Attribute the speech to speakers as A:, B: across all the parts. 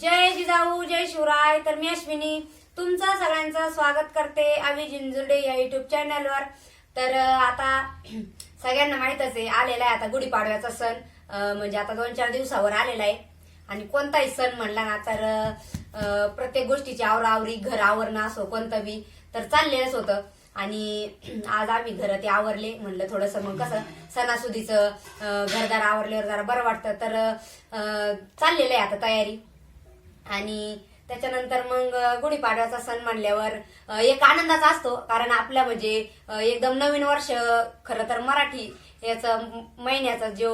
A: जय जिजाऊ जय शिवराय. तर मी अश्विनी तुमचं सगळ्यांचं स्वागत करते आवी जिंजुर्डे या युट्यूब चॅनलवर तर आता सगळ्यांना माहितच आहे आलेला आहे आता गुढीपाडव्याचा सण. म्हणजे आता दोन चार दिवसावर आलेला आहे. आणि कोणताही सण म्हणला ना तर प्रत्येक गोष्टीची आवरावरी घर आवरणं असो कोणतं बी तर चाललेलंच होतं. आणि आज आम्ही घर ते आवरले. म्हणलं थोडंसं मग कसं सणासुदीचं घरदार आवरल्यावर जरा बरं वाटतं. तर चाललेलं आहे आता तयारी. आणि त्याच्यानंतर मग गुढीपाडव्याचा सण म्हणल्यावर एक आनंदाचा असतो. कारण आपल्या म्हणजे एकदम नवीन वर्ष खरं तर मराठी याचा महिन्याचा जो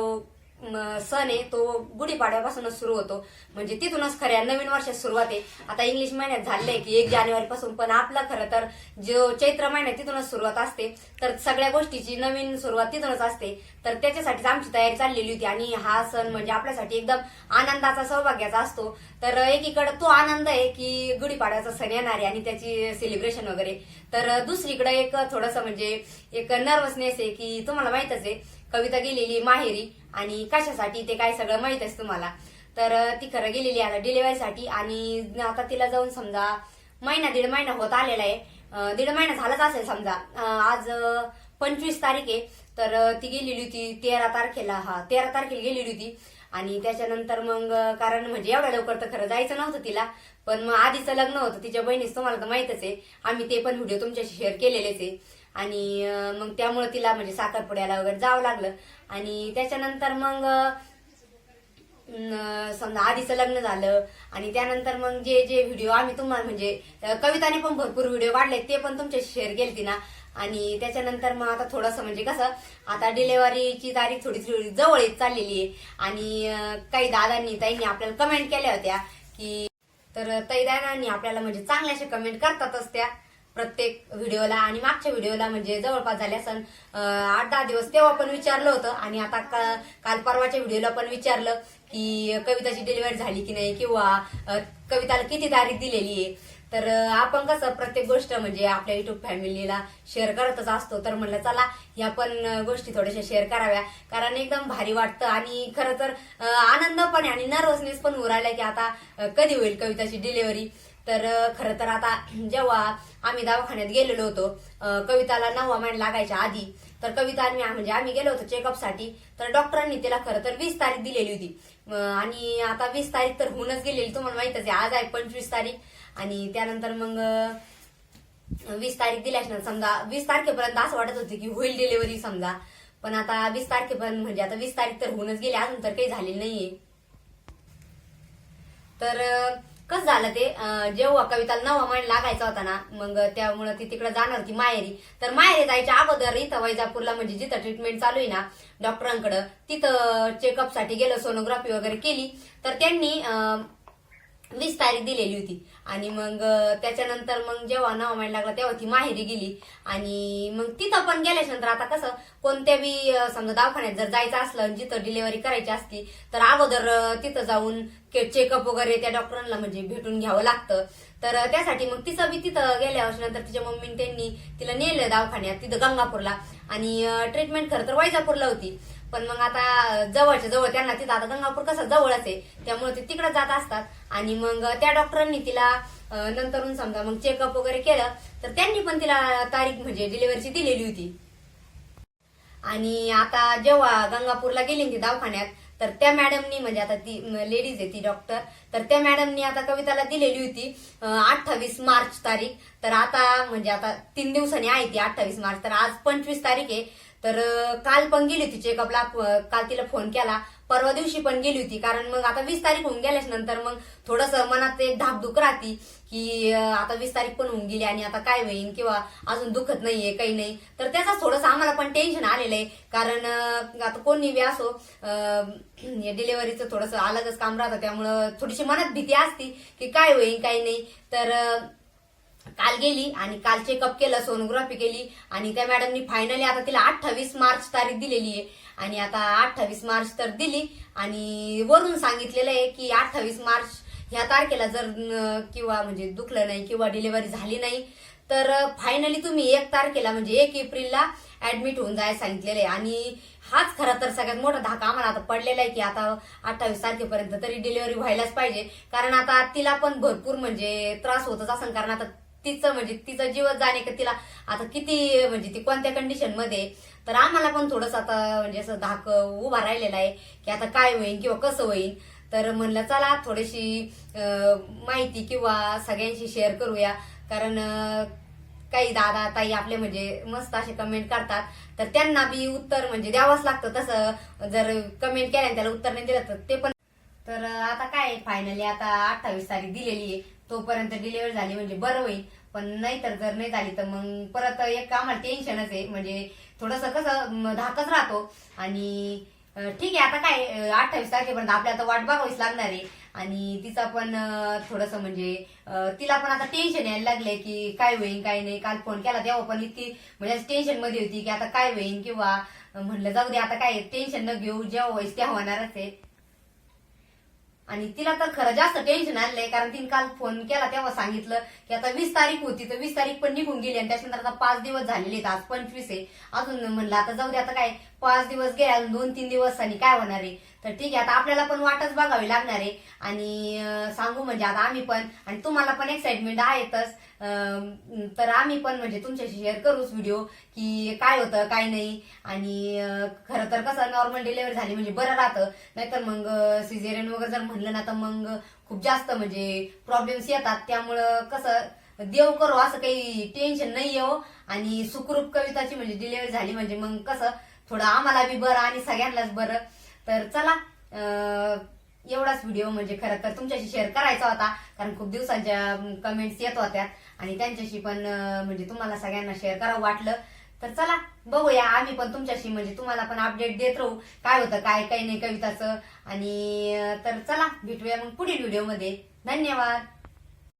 A: सण आहे तो गुढीपाडव्यापासूनच सुरू होतो. म्हणजे तिथूनच खऱ्या नवीन वर्षात सुरुवात आहे. आता इंग्लिश महिन्यात झाले की एक जानेवारी पासून पण आपला खरं तर जो चैत्र महिन्यात तिथूनच सुरुवात असते. तर सगळ्या गोष्टीची नवीन सुरुवात तिथूनच असते. तर त्याच्यासाठीच आमची तयारी चाललेली होती. आणि हा सण म्हणजे आपल्यासाठी एकदम आनंदाचा सौभाग्याचा असतो. तर एकीकडे तो आनंद आहे की गुढीपाडव्याचा सण येणार आहे आणि त्याची सेलिब्रेशन वगैरे. तर दुसरीकडे एक थोडंसं म्हणजे एक नर्वसनेस आहे की तुम्हाला माहितच आहे कविता गेलेली माहेरी. आणि कशासाठी ते काय सगळं माहितच तुम्हाला? तर ती खरं गेलेली आता डिलिव्हरीसाठी आणि आता तिला जाऊन समजा महिना दीड महिना होत आलेला आहे. दीड महिना झालाच असेल समजा. आज पंचवीस तारीख आहे. तर ती गेलेली होती तेरा तारखेला. हा तेरा तारखेला गेलेली होती. आणि त्याच्यानंतर मग कारण म्हणजे एवढ्या लवकर तर खरं जायचं नव्हतं तिला. पण मग आधीचं लग्न होतं. तिच्या बहिणीच तुम्हाला तर माहितच आहे. आम्ही ते पण व्हिडिओ तुमच्याशी शेअर केलेलेच आहे. आणि मग त्यामुळे तिला म्हणजे साखरपुड्याला वगैरे जावं लागलं. आणि त्याच्यानंतर मग समजा आधीचं लग्न झालं आणि त्यानंतर मग जे जे व्हिडिओ आम्ही तुम्हाला म्हणजे कविताने पण भरपूर व्हिडिओ काढले ते पण तुमच्याशी शेअर केले ना. आणि त्याच्यानंतर मग आता थोडंसं म्हणजे कसं आता डिलेव्हरीची तारीख थोडी थोडी जवळ येत चाललेली आहे. आणि काही दादांनी ताईंनी आपल्याला कमेंट केल्या होत्या की तर ताई दादांनी आपल्याला म्हणजे चांगल्याशा कमेंट करतातच त्या. प्रत्येक व्हिडिओला आणि मागच्या व्हिडिओला म्हणजे जवळपास झाले असन आठ दहा दिवस तेव्हा पण विचारलं होतं आणि आता का- काल परवाच्या व्हिडिओला पण विचारलं की कविताची डिलिव्हरी झाली की नाही किंवा कविताला किती तारीख दिलेली आहे. तर आपण कसं प्रत्येक गोष्ट म्हणजे आपल्या युट्यूब फॅमिलीला शेअर करतच असतो. तर म्हणलं चला ह्या पण गोष्टी थोड्याशा शेअर कराव्या. कारण एकदम भारी वाटतं आणि खरं तर आनंद पण आहे आणि नर्वसनेस पण उरायला की आता कधी होईल कविताची डिलिव्हरी. तर खरं तर आता जेव्हा आम्ही दवाखान्यात गेलेलो होतो कविताला नववा महिना लागायच्या आधी तर कविता आम्ही म्हणजे आम्ही गेलो होतो चेकअपसाठी तर डॉक्टरांनी तिला खरं तर वीस तारीख दिलेली होती. आणि आता वीस तारीख तर होऊनच गेलेली तुम्हाला माहितच आहे आज आहे पंचवीस तारीख. आणि त्यानंतर मग वीस तारीख दिल्याच ना समजा वीस तारखेपर्यंत असं वाटत होते की होईल डिलिव्हरी समजा. पण आता वीस तारखेपर्यंत म्हणजे आता वीस तारीख तर होऊनच गेली अजून तर काही झालेलं नाहीये. तर कसं झालं ते जेव्हा कविताला नवा महिना लागायचा होता ना मग त्यामुळे ती तिकडे जाणार होती माहेरी. तर माहेरी जायच्या अगोदर इथं वैजापूरला म्हणजे जिथं ट्रीटमेंट चालू आहे ना डॉक्टरांकडं तिथं चेकअपसाठी गेलं सोनोग्राफी वगैरे केली. तर त्यांनी वीस तारीख दिलेली होती. आणि मग त्याच्यानंतर मग जेव्हा नवा लागला तेव्हा ती माहेरी गेली. आणि मग तिथं पण गेल्याच्यानंतर आता कसं कोणत्या बी समजा दवाखान्यात जर जायचं असलं आणि जिथं डिलिव्हरी करायची असली तर अगोदर तिथं जाऊन चेकअप वगैरे त्या डॉक्टरांना म्हणजे भेटून घ्यावं लागतं. तर त्यासाठी मग तिचं बी तिथं गेल्या वर्षानंतर तिच्या मम्मीने त्यांनी तिला नेलं दवाखान्यात तिथं गंगापूरला. आणि ट्रीटमेंट खरं तर वैजापूरला होती. पण मग आता जवळच्या जवळ त्यांना तिथं आता गंगापूर कसं जवळच आहे त्यामुळे ते तिकडे जात असतात. आणि मग त्या डॉक्टरांनी तिला नंतरून समजा मग चेकअप वगैरे केलं तर त्यांनी पण तिला तारीख म्हणजे डिलिव्हरीची दिलेली होती. आणि आता जेव्हा गंगापूरला गेली ती दवाखान्यात तर त्या मॅडमनी म्हणजे आता ती लेडीज आहे ती डॉक्टर तर त्या मॅडमनी आता कविताला दिलेली होती अठ्ठावीस मार्च तारीख. तर आता म्हणजे आता तीन दिवसांनी आहे ती अठ्ठावीस मार्च तर आज पंचवीस तारीख आहे. तर काल पण गेली होती चेकअपला काल तिला फोन केला. परवा दिवशी पण गेली होती कारण मग आता वीस तारीख होऊन गेल्याच नंतर मग थोडस मनात एक धाकधुक राहती की आता वीस तारीख पण होऊन गेली आणि आता काय होईल किंवा अजून दुखत नाहीये काही नाही. तर त्याचा थोडंसं आम्हाला पण टेन्शन आलेलं आहे कारण आता कोणी बी असो डिलेव्हरीचं थोडंसं अलगच काम राहतं त्यामुळं थोडीशी मनात भीती असती की काय होईल काही नाही. तर काल गेली आणि काल चेकअप केलं सोनोग्राफी केली आणि त्या मॅडमनी फायनली आता तिला अठ्ठावीस मार्च तारीख दिलेली आहे. आणि आता अठ्ठावीस मार्च तर दिली आणि वरून सांगितलेलं आहे की अठ्ठावीस मार्च ह्या तारखेला जर किंवा म्हणजे दुखलं नाही किंवा डिलिव्हरी झाली नाही तर फायनली तुम्ही एक तारखेला म्हणजे एक एप्रिलला ऍडमिट होऊन जायला सांगितलेलं आहे. आणि हाच खरा तर सगळ्यात मोठा धाका आम्हाला आता पडलेला आहे की आता अठ्ठावीस तारखेपर्यंत तरी डिलिव्हरी व्हायलाच पाहिजे. कारण आता तिला पण भरपूर म्हणजे त्रास होतच असेल कारण आता तिचं म्हणजे तिचा जीवच जाणे का तिला आता किती म्हणजे ती कोणत्या कंडिशनमध्ये तर आम्हाला पण थोडंसं आता म्हणजे असं धाक उभा राहिलेला आहे की आता काय होईल किंवा कसं होईल तर म्हणलं चला थोडीशी माहिती किंवा सगळ्यांशी शेअर करूया. कारण काही दादा ताई आपले म्हणजे मस्त असे कमेंट करतात. तर त्यांना बी उत्तर म्हणजे द्यावंच लागतं. तसं जर कमेंट केल्याने त्याला उत्तर नाही दिलं तर ते पण तर आता काय फायनली आता अठ्ठावीस तारीख दिलेली आहे. तोपर्यंत डिलिव्हरी झाली म्हणजे बरं होईल. पण नाहीतर जर नाही झाली तर मग परत एक काम टेन्शनच आहे. म्हणजे थोडस कसं धाकच राहतो. आणि ठीक आहे आता काय अठ्ठावीस तारखेपर्यंत आपल्याला तर वाट बघावीच लागणार आहे. आणि तिचा पण थोडस म्हणजे तिला पण आता टेन्शन यायला लागलंय की काय होईल काय नाही. काल फोन केला तेव्हा पण इतकी म्हणजे टेन्शनमध्ये होती की आता काय होईल किंवा म्हणलं जाऊ दे आता काय टेन्शन न घेऊ जेव्हा होईस तेव्हा होणारच आहे. आणि तिला तर खरं जास्त टेन्शन आलंय कारण तिने काल फोन केला तेव्हा सांगितलं की आता वीस तारीख होती तर वीस तारीख पण निघून गेली आणि त्याच्यानंतर आता पाच दिवस झालेले आहेत आज पंचवीस आहे. अजून म्हणलं आता जाऊ दे आता काय पाच दिवस गेले अजून दोन तीन दिवस आणि काय होणार आहे? तर ठीक आहे आता आपल्याला पण वाटच बघावी लागणार आहे. आणि सांगू म्हणजे आता आम्ही पण आणि तुम्हाला पण एक्साइटमेंट आहेतच. तर आम्ही पण म्हणजे तुमच्याशी शेअर करूच व्हिडिओ की काय होतं काय नाही. आणि खरं तर कसं नॉर्मल डिलिव्हरी झाली म्हणजे बरं राहतं. नाहीतर मग सिझेरियन वगैरे जर म्हणलं ना तर मग खूप जास्त म्हणजे प्रॉब्लेम्स येतात. त्यामुळं कसं देव करो असं काही टेन्शन नाही येऊ हो. आणि सुखरूप कविताची म्हणजे डिलेव्हरी झाली म्हणजे मग कसं थोडं आम्हाला बी बरं आणि सगळ्यांनाच बरं. तर चला एवढाच व्हिडिओ म्हणजे खरं तर तुमच्याशी शेअर करायचा होता. कारण खूप दिवसांच्या कमेंट्स येत होत्या. आणि त्यांच्याशी पण म्हणजे तुम्हाला सगळ्यांना शेअर करावं वाटलं. तर चला बघूया आम्ही पण तुमच्याशी म्हणजे तुम्हाला पण अपडेट देत राहू. काय होतं काय काही नाही कविताचं. आणि तर चला भेटूया मग पुढील व्हिडिओमध्ये धन्यवाद.